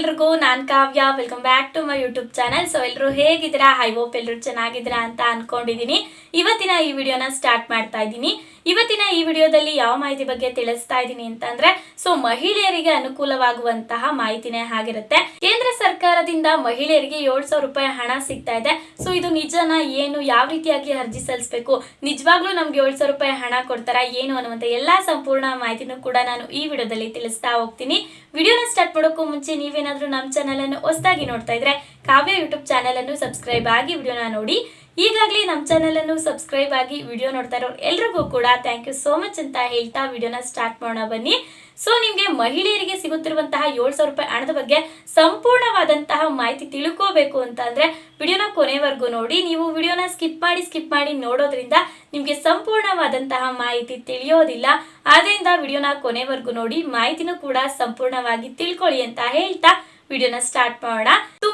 ಎಲ್ರಿಗೂ, ನಾನ್ Kavya. Welcome back to my YouTube channel so ಎಲ್ಲರೂ ಹೇಗಿದ್ದೀರಾ? ಐ ಹೋಪ್ ಎಲ್ಲರೂ ಚೆನ್ನಾಗಿದ್ದೀರಾ ಅಂತ ಅನ್ಕೊಂಡಿದೀನಿ ಇವತ್ತಿನ ಈ ವಿಡಿಯೋನ ಸ್ಟಾರ್ಟ್ ಮಾಡ್ತಾ ಇದ್ದೀನಿ. ಇವತ್ತಿನ ಈ ವಿಡಿಯೋದಲ್ಲಿ ಯಾವ ಮಾಹಿತಿ ಬಗ್ಗೆ ತಿಳಿಸ್ತಾ ಇದ್ದೀನಿ ಅಂತಂದ್ರೆ, ಸೊ ಮಹಿಳೆಯರಿಗೆ ಅನುಕೂಲವಾಗುವಂತಹ ಮಾಹಿತಿನೇ ಆಗಿರುತ್ತೆ. ಕೇಂದ್ರ ಸರ್ಕಾರದಿಂದ ಮಹಿಳೆಯರಿಗೆ ಏಳು ಸಾವಿರ ರೂಪಾಯಿ ಹಣ ಸಿಗ್ತಾ ಇದೆ. ಸೊ ಇದು ನಿಜನ, ಏನು, ಯಾವ ರೀತಿಯಾಗಿ ಅರ್ಜಿ ಸಲ್ಲಿಸಬೇಕು? ನಿಜವಾಗ್ಲೂ ನಮ್ಗೆ ಏಳು ರೂಪಾಯಿ ಹಣ ಕೊಡ್ತಾರಾ, ಏನು ಅನ್ನುವಂತ ಎಲ್ಲಾ ಸಂಪೂರ್ಣ ಮಾಹಿತಿನೂ ಕೂಡ ನಾನು ಈ ವಿಡಿಯೋದಲ್ಲಿ ತಿಳಿಸ್ತಾ ಹೋಗ್ತೀನಿ. ವಿಡಿಯೋನ ಸ್ಟಾರ್ಟ್ ಮಾಡೋಕ್ಕೂ ಮುಂಚೆ ನೀವೇನಾದ್ರೂ ನಮ್ಮ ಚಾನಲ್ ಅನ್ನು ಹೊಸದಾಗಿ ನೋಡ್ತಾ ಇದ್ರೆ, ಕಾವ್ಯ ಯೂಟ್ಯೂಬ್ ಚಾನಲ್ ಅನ್ನು ಸಬ್ಸ್ಕ್ರೈಬ್ ಆಗಿ ವಿಡಿಯೋನ ನೋಡಿ. ಈಗಾಗಲೇ ನಮ್ಮ ಚಾನಲನ್ನು ಸಬ್ಸ್ಕ್ರೈಬ್ ಆಗಿ ವಿಡಿಯೋ ನೋಡ್ತಾ ಇರೋರು ಎಲ್ರಿಗೂ ಕೂಡ ಥ್ಯಾಂಕ್ ಯು ಸೋ ಮಚ್ ಅಂತ ಹೇಳ್ತಾ ವಿಡಿಯೋನ ಸ್ಟಾರ್ಟ್ ಮಾಡೋಣ ಬನ್ನಿ. ಸೊ ನಿಮಗೆ ಮಹಿಳೆಯರಿಗೆ ಸಿಗುತ್ತಿರುವಂತಹ ಏಳು ಸಾವಿರ ರೂಪಾಯಿ ಹಣದ ಬಗ್ಗೆ ಸಂಪೂರ್ಣವಾದಂತಹ ಮಾಹಿತಿ ತಿಳ್ಕೋಬೇಕು ಅಂತ ಅಂದ್ರೆ ವಿಡಿಯೋನ ಕೊನೆವರೆಗೂ ನೋಡಿ. ನೀವು ವಿಡಿಯೋನ ಸ್ಕಿಪ್ ಮಾಡಿ ಸ್ಕಿಪ್ ಮಾಡಿ ನೋಡೋದ್ರಿಂದ ನಿಮಗೆ ಸಂಪೂರ್ಣವಾದಂತಹ ಮಾಹಿತಿ ತಿಳಿಯೋದಿಲ್ಲ. ಆದ್ದರಿಂದ ವಿಡಿಯೋನ ಕೊನೆವರೆಗೂ ನೋಡಿ. ಮಾಹಿತಿನೂ ಕೂಡ ಸಂಪೂರ್ಣವಾಗಿ ತಿಳ್ಕೊಳ್ಳಿ ಅಂತ ಹೇಳ್ತಾ ವಿಡಿಯೋನ ಸ್ಟಾರ್ಟ್ ಮಾಡೋಣ.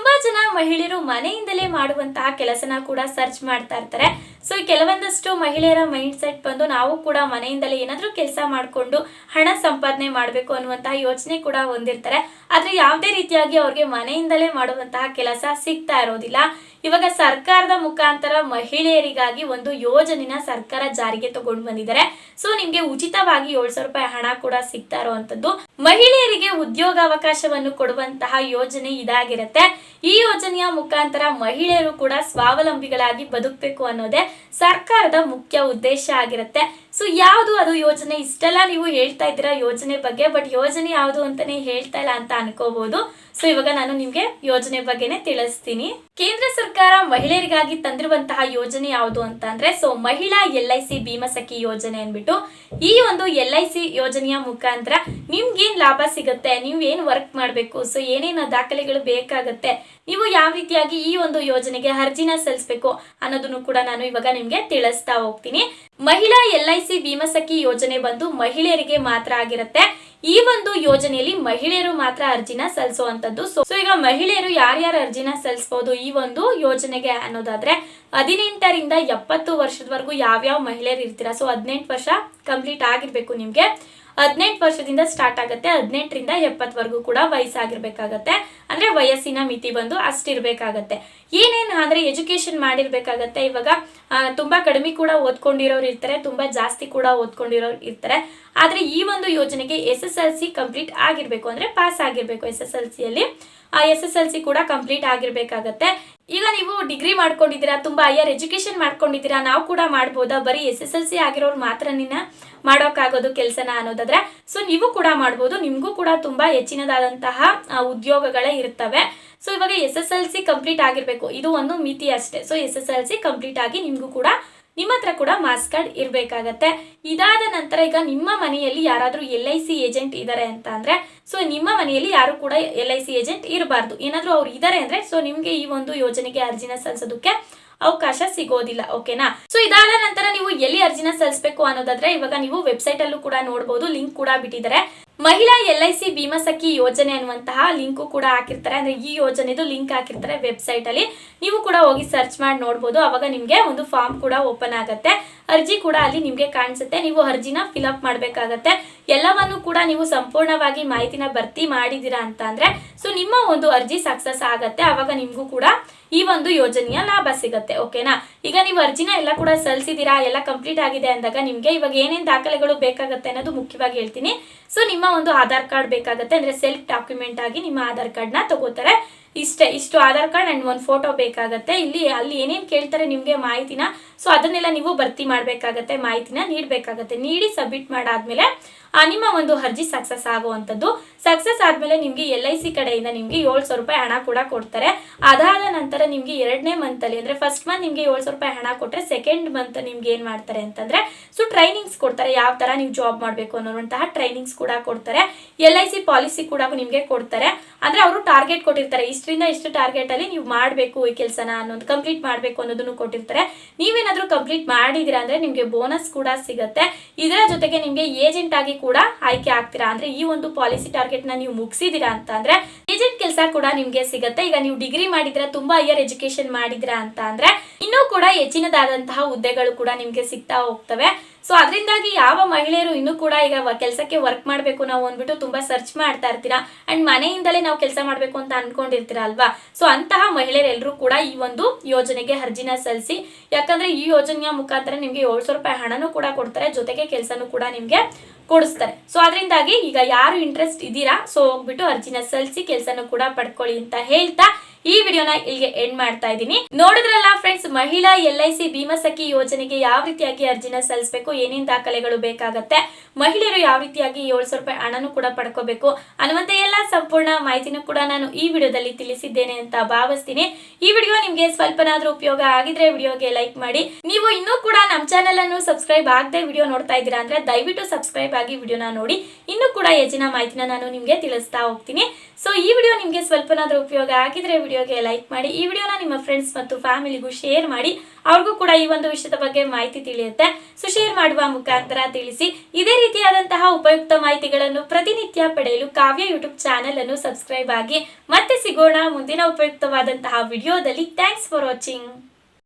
ತುಂಬಾ ಜನ ಮಹಿಳೆಯರು ಮನೆಯಿಂದಲೇ ಮಾಡುವಂತಹ ಕೆಲಸನ ಕೂಡ ಸರ್ಚ್ ಮಾಡ್ತಾ ಇರ್ತಾರೆ. ಸೊ ಕೆಲವೊಂದಷ್ಟು ಮಹಿಳೆಯರ ಮೈಂಡ್ ಸೆಟ್ ಬಂದು ನಾವು ಕೂಡ ಮನೆಯಿಂದಲೇ ಏನಾದ್ರೂ ಕೆಲಸ ಮಾಡಿಕೊಂಡು ಹಣ ಸಂಪಾದನೆ ಮಾಡಬೇಕು ಅನ್ನುವಂತಹ ಯೋಚನೆ ಕೂಡ ಹೊಂದಿರ್ತಾರೆ. ಆದರೆ ಯಾವುದೇ ರೀತಿಯಾಗಿ ಅವ್ರಿಗೆ ಮನೆಯಿಂದಲೇ ಮಾಡುವಂತಹ ಕೆಲಸ ಸಿಗ್ತಾ ಇರೋದಿಲ್ಲ. ಇವಾಗ ಸರ್ಕಾರದ ಮುಖಾಂತರ ಮಹಿಳೆಯರಿಗಾಗಿ ಒಂದು ಯೋಜನೆನ ಸರ್ಕಾರ ಜಾರಿಗೆ ತಗೊಂಡು ಬಂದಿದ್ದಾರೆ. ಸೊ, ನಿಮ್ಗೆ ಉಚಿತವಾಗಿ ಏಳು ಸಾವಿರ ರೂಪಾಯಿ ಹಣ ಕೂಡ ಸಿಗ್ತಾ ಇರುವಂತದ್ದು. ಮಹಿಳೆಯರಿಗೆ ಉದ್ಯೋಗಾವಕಾಶವನ್ನು ಕೊಡುವಂತಹ ಯೋಜನೆ ಇದಾಗಿರುತ್ತೆ. ಈ ಯೋಜನೆಯ ಮುಖಾಂತರ ಮಹಿಳೆಯರು ಕೂಡ ಸ್ವಾವಲಂಬಿಗಳಾಗಿ ಬದುಕಬೇಕು ಅನ್ನೋದೇ ಸರ್ಕಾರದ ಮುಖ್ಯ ಉದ್ದೇಶ ಆಗಿರುತ್ತೆ. ಸೊ ಯಾವುದು ಅದು ಯೋಜನೆ? ಇಷ್ಟೆಲ್ಲ ನೀವು ಹೇಳ್ತಾ ಇದ್ದೀರಾ ಯೋಜನೆ ಬಗ್ಗೆ ಬಟ್ ಯೋಜನೆ ಯಾವುದು ಅಂತಾನೆ ಹೇಳ್ತಾ ಇಲ್ಲ ಅಂತ ಅನ್ಕೋಬಹುದು ಸೊ ಇವಾಗ ನಾನು ನಿಮ್ಗೆ ಯೋಜನೆ ಬಗ್ಗೆನೇ ತಿಳಿಸ್ತೀನಿ. ಕೇಂದ್ರ ಸರ್ಕಾರ ಮಹಿಳೆಯರಿಗಾಗಿ ತಂದಿರುವಂತಹ ಯೋಜನೆ ಯಾವುದು ಅಂತ ಅಂದ್ರೆ ಸೊ ಮಹಿಳಾ ಎಲ್ ಐ ಸಿ ಭೀಮಸಖಿ ಯೋಜನೆ ಅನ್ಬಿಟ್ಟು ಈ ಒಂದು ಎಲ್ ಐ ಸಿ ಯೋಜನೆಯ ಮುಖಾಂತರ ನಿಮ್ಗೇನ್ ಲಾಭ ಸಿಗುತ್ತೆ? ನೀವು ಏನ್ ವರ್ಕ್ ಮಾಡಬೇಕು? ಸೊ ಏನೇನು ದಾಖಲೆಗಳು ಬೇಕಾಗುತ್ತೆ? ನೀವು ಯಾವ ರೀತಿಯಾಗಿ ಈ ಒಂದು ಯೋಜನೆಗೆ ಅರ್ಜಿನ ಸಲ್ಲಿಸಬೇಕು ಅನ್ನೋದನ್ನು ಕೂಡ ನಾನು ಇವಾಗ ನಿಮ್ಗೆ ತಿಳಿಸ್ತಾ ಹೋಗ್ತೀನಿ. ಮಹಿಳಾ ಎಲ್ ಐ ಸಿ ಭೀಮಾ ಯೋಜನೆ ಬಂದು ಮಹಿಳೆಯರಿಗೆ ಮಾತ್ರ ಆಗಿರುತ್ತೆ. ಈ ಒಂದು ಯೋಜನೆಯಲ್ಲಿ ಮಹಿಳೆಯರು ಮಾತ್ರ ಅರ್ಜಿನ ಸಲ್ಲಿಸುವಂತದ್ದು ಸೊ ಈಗ ಮಹಿಳೆಯರು ಯಾರ್ಯಾರು ಅರ್ಜಿನ ಸಲ್ಲಿಸಬಹುದು ಈ ಒಂದು ಯೋಜನೆಗೆ ಅನ್ನೋದಾದ್ರೆ, ಹದಿನೆಂಟರಿಂದ ಎಪ್ಪತ್ತು ವರ್ಷದವರೆಗೂ ಯಾವ್ಯಾವ ಮಹಿಳೆಯರು ಇರ್ತೀರಾ? ಸೊ ಹದಿನೆಂಟು ವರ್ಷ ಕಂಪ್ಲೀಟ್ ಆಗಿರ್ಬೇಕು ನಿಮ್ಗೆ. ಹದಿನೆಂಟು ವರ್ಷದಿಂದ ಸ್ಟಾರ್ಟ್ ಆಗುತ್ತೆ, ಹದಿನೆಂಟರಿಂದ ಎಪ್ಪತ್ತವರೆಗೂ ಕೂಡ ವಯಸ್ಸಾಗಿರ್ಬೇಕಾಗತ್ತೆ. ಅಂದ್ರೆ ವಯಸ್ಸಿನ ಮಿತಿ ಬಂದು ಅಷ್ಟಿರ್ಬೇಕಾಗತ್ತೆ. ಏನೇನು ಆದರೆ ಎಜುಕೇಶನ್ ಮಾಡಿರ್ಬೇಕಾಗತ್ತೆ. ಇವಾಗ ತುಂಬ ಕಡಿಮೆ ಕೂಡ ಓದ್ಕೊಂಡಿರೋರು ಇರ್ತಾರೆ, ತುಂಬಾ ಜಾಸ್ತಿ ಕೂಡ ಓದ್ಕೊಂಡಿರೋರು ಇರ್ತಾರೆ. ಆದ್ರೆ ಈ ಒಂದು ಯೋಜನೆಗೆ S S L C complete ಆಗಿರಬೇಕು. ಅಂದ್ರೆ ಪಾಸ್ ಆಗಿರಬೇಕು ಎಸ್ ಎಸ್ ಎಲ್ ಸಿಯಲ್ಲಿ ಎಸ್ ಎಸ್ ಎಲ್ ಸಿ ಕೂಡ ಕಂಪ್ಲೀಟ್ ಆಗಿರ್ಬೇಕಾಗತ್ತೆ. ಈಗ ನೀವು ಡಿಗ್ರಿ ಮಾಡ್ಕೊಂಡಿದ್ದೀರಾ, ತುಂಬಾ ಹೈಯರ್ ಎಜುಕೇಶನ್ ಮಾಡ್ಕೊಂಡಿದ್ದೀರಾ, ನಾವು ಕೂಡ ಮಾಡ್ಬೋದಾ? ಬರೀ ಎಸ್ ಎಸ್ ಎಲ್ ಸಿ ಆಗಿರೋರು ಮಾತ್ರ ನಿನ್ನ ಮಾಡೋಕ್ಕಾಗೋದು ಕೆಲಸನ ಅನ್ನೋದಾದ್ರೆ? ಸೊ ನೀವು ಕೂಡ ಮಾಡ್ಬೋದು, ನಿಮಗೂ ಕೂಡ ತುಂಬಾ ಹೆಚ್ಚಿನದಾದಂತಹ ಉದ್ಯೋಗಗಳೇ ಇರ್ತವೆ. ಸೊ ಇವಾಗ S S L C complete ಆಗಿರ್ಬೇಕು. ಇದು ಒಂದು ಮಿತಿ ಅಷ್ಟೇ. So S S L C complete ಆಗಿ ನಿಮಗೂ ಕೂಡ ನಿಮ್ಮ ಹತ್ರ ಕೂಡ ಮಾಸ್ ಕಾರ್ಡ್ ಇರಬೇಕಾಗತ್ತೆ. ಇದಾದ ನಂತರ ಈಗ ನಿಮ್ಮ ಮನೆಯಲ್ಲಿ ಯಾರಾದರೂ ಎಲ್ ಐ ಸಿ ಏಜೆಂಟ್ ಇದ್ದಾರೆ ಅಂತ ಅಂದರೆ, ಸೊ ನಿಮ್ಮ ಮನೆಯಲ್ಲಿ ಯಾರು ಕೂಡ ಎಲ್ ಐ ಸಿ ಏಜೆಂಟ್ ಇರಬಾರ್ದು. ಏನಾದರೂ ಅವ್ರು ಇದ್ದಾರೆ ಅಂದ್ರೆ, ಸೊ ನಿಮಗೆ ಈ ಒಂದು ಯೋಜನೆಗೆ ಅರ್ಜಿನ ಸಲ್ಲಿಸೋದಕ್ಕೆ ಅವಕಾಶ ಸಿಗೋದಿಲ್ಲ, ಓಕೆನಾ? ಸೊ ಇದಾದ ನಂತರ ನೀವು ಎಲ್ಲಿ ಅರ್ಜಿನ ಸಲ್ಲಿಸಬೇಕು ಅನ್ನೋದಾದ್ರೆ, ಇವಾಗ ನೀವು ವೆಬ್ಸೈಟ್ ಅಲ್ಲೂ ಕೂಡ ನೋಡಬಹುದು ಲಿಂಕ್ ಕೂಡ ಬಿಟ್ಟಿದ್ದಾರೆ. ಮಹಿಳಾ L I C Bhima Sakhi ಯೋಜನೆ ಅನ್ನುವಂತಹ ಲಿಂಕು ಕೂಡ ಹಾಕಿರ್ತಾರೆ. ಅಂದ್ರೆ ಈ ಯೋಜನೆದು ಲಿಂಕ್ ಹಾಕಿರ್ತಾರೆ ವೆಬ್ಸೈಟ್ ಅಲ್ಲಿ. ನೀವು ಕೂಡ ಹೋಗಿ ಸರ್ಚ್ ಮಾಡಿ ನೋಡ್ಬೋದು. ಅವಾಗ ನಿಮ್ಗೆ ಒಂದು ಫಾರ್ಮ್ ಕೂಡ ಓಪನ್ ಆಗುತ್ತೆ. ಅರ್ಜಿ ಕೂಡ ಅಲ್ಲಿ ನಿಮ್ಗೆ ಕಾಣಿಸುತ್ತೆ. ನೀವು ಅರ್ಜಿನ ಫಿಲ್ ಅಪ್ ಮಾಡ್ಬೇಕಾಗತ್ತೆ. ಎಲ್ಲವನ್ನು ಕೂಡ ನೀವು ಸಂಪೂರ್ಣವಾಗಿ ಮಾಹಿತಿನ ಭರ್ತಿ ಮಾಡಿದ್ದೀರಾ ಅಂತ ಅಂದ್ರೆ ಸೊ ನಿಮ್ಮ ಒಂದು ಅರ್ಜಿ ಸಕ್ಸಸ್ ಆಗತ್ತೆ, ಅವಾಗ ನಿಮಗೂ ಕೂಡ ಈ ಒಂದು ಯೋಜನೆಯ ಲಾಭ ಸಿಗುತ್ತೆ ಓಕೆನಾ ಈಗ ನೀವು ಅರ್ಜಿನ ಎಲ್ಲ ಕೂಡ ಸಲ್ಲಿಸಿದ್ದೀರಾ, ಎಲ್ಲ ಕಂಪ್ಲೀಟ್ ಆಗಿದೆ ಅಂದಾಗ ನಿಮ್ಗೆ ಇವಾಗ ಏನೇನ್ ದಾಖಲೆಗಳು ಬೇಕಾಗತ್ತೆ ಅನ್ನೋದು ಮುಖ್ಯವಾಗಿ ಹೇಳ್ತೀನಿ. ಸೊ ನಿಮ್ಮ ಒಂದು ಆಧಾರ್ ಕಾರ್ಡ್ ಬೇಕಾಗತ್ತೆ, ಅಂದ್ರೆ ಸೆಲ್ಫ್ ಡಾಕ್ಯುಮೆಂಟ್ ಆಗಿ ನಿಮ್ಮ ಆಧಾರ್ ಕಾರ್ಡ್ನ ತಗೋತಾರೆ. ಇಷ್ಟೇ, ಇಷ್ಟು ಆಧಾರ್ ಕಾರ್ಡ್ ಅಂಡ್ ಒಂದು ಫೋಟೋ ಬೇಕಾಗತ್ತೆ. ಇಲ್ಲಿ, ಅಲ್ಲಿ ಏನೇನು ಕೇಳ್ತಾರೆ ನಿಮಗೆ ಮಾಹಿತಿನ ಸೊ ಅದನ್ನೆಲ್ಲ ನೀವು ಭರ್ತಿ ಮಾಡಬೇಕಾಗತ್ತೆ, ಮಾಹಿತಿನ ನೀಡಬೇಕಾಗತ್ತೆ. ನೀಡಿ ಸಬ್ಮಿಟ್ ಮಾಡಾದ್ಮೇಲೆ ನಿಮ್ಮ ಒಂದು ಅರ್ಜಿ ಸಕ್ಸಸ್ ಆಗುವಂಥದ್ದು. ಸಕ್ಸಸ್ ಆದ್ಮೇಲೆ ನಿಮಗೆ ಎಲ್ ಐ ಸಿ ಕಡೆಯಿಂದ ನಿಮಗೆ ಏಳು ಸಾವಿರ ರೂಪಾಯಿ ಹಣ ಕೂಡ ಕೊಡ್ತಾರೆ. ಅದಾದ ನಂತರ ನಿಮಗೆ ಎರಡನೇ ಮಂತಲ್ಲಿ ಅಂದ್ರೆ ಫಸ್ಟ್ ಮಂತ್ ನಿಮಗೆ ಏಳು ಸಾವಿರ ರೂಪಾಯಿ ಹಣ ಕೊಟ್ಟರೆ ಸೆಕೆಂಡ್ ಮಂತ್ ನಿಮ್ಗೆ ಏನು ಮಾಡ್ತಾರೆ ಅಂತಂದ್ರೆ ಸೊ ಟ್ರೈನಿಂಗ್ಸ್ ಕೊಡ್ತಾರೆ. ಯಾವ ತರ ನೀವು ಜಾಬ್ ಮಾಡಬೇಕು ಅನ್ನೋಂತಹ ಟ್ರೈನಿಂಗ್ಸ್ ಕೂಡ ಕೊಡ್ತಾರೆ. ಎಲ್ ಐ ಸಿ ಪಾಲಿಸಿ ಕೂಡ ನಿಮಗೆ ಕೊಡ್ತಾರೆ. ಅಂದ್ರೆ ಅವರು ಟಾರ್ಗೆಟ್ ಕೊಟ್ಟಿರ್ತಾರೆ. ಇಷ್ಟರಿಂದ ಇಷ್ಟು ಟಾರ್ಗೆಟ್ ಅಲ್ಲಿ ನೀವು ಮಾಡಬೇಕು ಈ ಕೆಲಸನ ಅನ್ನೋದು ಕಂಪ್ಲೀಟ್ ಮಾಡಬೇಕು ಅನ್ನೋದನ್ನು ಕೊಟ್ಟಿರ್ತಾರೆ. ನೀವೇನಾದ್ರೂ ಕಂಪ್ಲೀಟ್ ಮಾಡಿದಿರ ಅಂದ್ರೆ ನಿಮಗೆ ಬೋನಸ್ ಕೂಡ ಸಿಗುತ್ತೆ. ಇದರ ಜೊತೆಗೆ ನಿಮಗೆ ಏಜೆಂಟ್ ಆಗಿ ಕೂಡ ಆಯ್ಕೆ ಆಗ್ತೀರಾ ಅಂದ್ರೆ ಈ ಒಂದು ಪಾಲಿಸಿ ಟಾರ್ಗೆಟ್ನ ನೀವು ಮುಗಿಸಿದಿರಾ ಅಂತ ಅಂದ್ರೆ ಏಜೆಂಟ್ ಕೆಲಸ ಕೂಡ ನಿಮ್ಗೆ ಸಿಗುತ್ತೆ. ಈಗ ನೀವು ಡಿಗ್ರಿ ಮಾಡಿದ್ರೆ ತುಂಬಾ ಹೈಯರ್ ಎಜುಕೇಶನ್ ಮಾಡಿದ್ರ ಅಂತ ಅಂದ್ರೆ ಇನ್ನೂ ಕೂಡ ಹೆಚ್ಚಿನದಾದಂತಹ ಹುದ್ದೆಗಳು ಕೂಡ ನಿಮ್ಗೆ ಸಿಗ್ತಾ ಹೋಗ್ತವೆ. ಸೊ ಅದರಿಂದಾಗಿ ಯಾವ ಮಹಿಳೆಯರು ಇನ್ನೂ ಕೂಡ ಈಗ ಕೆಲಸಕ್ಕೆ ವರ್ಕ್ ಮಾಡಬೇಕು ನಾವು ಅಂದ್ಬಿಟ್ಟು ತುಂಬಾ ಸರ್ಚ್ ಮಾಡ್ತಾ ಇರ್ತೀರಾ? ಅಂಡ್ ಮನೆಯಿಂದಲೇ ನಾವು ಕೆಲಸ ಮಾಡಬೇಕು ಅಂತ ಅನ್ಕೊಂಡಿರ್ತೀರಾ ಅಲ್ವಾ? ಸೊ ಅಂತಹ ಮಹಿಳೆಯರೆಲ್ಲರೂ ಕೂಡ ಈ ಒಂದು ಯೋಜನೆಗೆ ಅರ್ಜಿನ ಸಲ್ಲಿಸಿ, ಯಾಕಂದ್ರೆ ಈ ಯೋಜನೆಯ ಮುಖಾಂತರ ನಿಮಗೆ ಏಳು ಸಾವಿರ ರೂಪಾಯಿ ಹಣನೂ ಕೂಡ ಕೊಡ್ತಾರೆ, ಜೊತೆಗೆ ಕೆಲಸನೂ ಕೂಡ ನಿಮಗೆ ಕೊಡಿಸ್ತಾರೆ. ಸೊ ಅದರಿಂದಾಗಿ ಈಗ ಯಾರು ಇಂಟ್ರೆಸ್ಟ್ ಇದ್ದೀರಾ? ಸೊ ಹೋಗ್ಬಿಟ್ಟು ಅರ್ಜಿನ ಸಲ್ಲಿಸಿ ಕೆಲಸನೂ ಕೂಡ ಪಡ್ಕೊಳ್ಳಿ ಅಂತ ಹೇಳ್ತಾ ಈ ವಿಡಿಯೋನ ಇಲ್ಲಿಗೆ ಎಂಡ್ ಮಾಡ್ತಾ ಇದ್ದೀನಿ. ನೋಡಿದ್ರಲ್ಲ ಫ್ರೆಂಡ್ಸ್ ಮಹಿಳಾ L I C Bhima Sakhi ಯೋಜನೆಗೆ ಯಾವ ರೀತಿಯಾಗಿ ಅರ್ಜಿನ ಸಲ್ಲಿಸಬೇಕು, ಏನೇನ್ ದಾಖಲೆಗಳು ಬೇಕಾಗತ್ತೆ, ಮಹಿಳೆಯರು ಯಾವ ರೀತಿಯಾಗಿ ಏಳು ಸಾವಿರ ರೂಪಾಯಿ ಹಣನೂ ಕೂಡ ಪಡ್ಕೋಬೇಕು ಅನ್ನುವಂತ ಎಲ್ಲ ಸಂಪೂರ್ಣ ಮಾಹಿತಿನೂ ಕೂಡ ನಾನು ಈ ವಿಡಿಯೋದಲ್ಲಿ ತಿಳಿಸಿದ್ದೇನೆ ಅಂತ ಭಾವಿಸ್ತೀನಿ. ಈ ವಿಡಿಯೋ ನಿಮ್ಗೆ ಸ್ವಲ್ಪನಾದ್ರೂ ಉಪಯೋಗ ಆಗಿದ್ರೆ ವಿಡಿಯೋಗೆ ಲೈಕ್ ಮಾಡಿ. ನೀವು ಇನ್ನೂ ಕೂಡ ನಮ್ಮ ಚಾನೆಲ್ ಅನ್ನು ಸಬ್ಸ್ಕ್ರೈಬ್ ಆಗದೆ ವಿಡಿಯೋ ನೋಡ್ತಾ ಇದ್ದೀರಾ ಅಂದ್ರೆ ದಯವಿಟ್ಟು ಸಬ್ಸ್ಕ್ರೈಬ್ ಆಗಿ ವಿಡಿಯೋನ ನೋಡಿ. ಇನ್ನೂ ಕೂಡ ಹೆಚ್ಚಿನ ಮಾಹಿತಿನ ನಾನು ನಿಮ್ಗೆ ತಿಳಿಸ್ತಾ ಹೋಗ್ತೀನಿ. ಸೊ ಈ ವಿಡಿಯೋ ನಿಮ್ಗೆ ಸ್ವಲ್ಪನಾದ್ರೂ ಉಪಯೋಗ ಆಗಿದ್ರೆ ವಿಡಿಯೋಗೆ ಲೈಕ್ ಮಾಡಿ, ಈ ವಿಡಿಯೋನ ನಿಮ್ಮ ಫ್ರೆಂಡ್ಸ್ ಮತ್ತು ಫ್ಯಾಮಿಲಿಗೂ ಶೇರ್ ಮಾಡಿ. ಅವ್ರಿಗೂ ಕೂಡ ಈ ಒಂದು ವಿಷಯದ ಬಗ್ಗೆ ಮಾಹಿತಿ ತಿಳಿಯುತ್ತೆ. ಸೊ ಶೇರ್ ಮಾಡುವ ಮುಖಾಂತರ ತಿಳಿಸಿ. ಇದೇ ರೀತಿಯಾದಂತಹ ಉಪಯುಕ್ತ ಮಾಹಿತಿಗಳನ್ನು ಪ್ರತಿನಿತ್ಯ ಪಡೆಯಲು ಕಾವ್ಯ ಯೂಟ್ಯೂಬ್ ಚಾನೆಲ್ ಅನ್ನು ಸಬ್ಸ್ಕ್ರೈಬ್ ಆಗಿ. ಮತ್ತೆ ಸಿಗೋಣ ಮುಂದಿನ ಉಪಯುಕ್ತವಾದಂತಹ ವಿಡಿಯೋದಲ್ಲಿ. Thanks for watching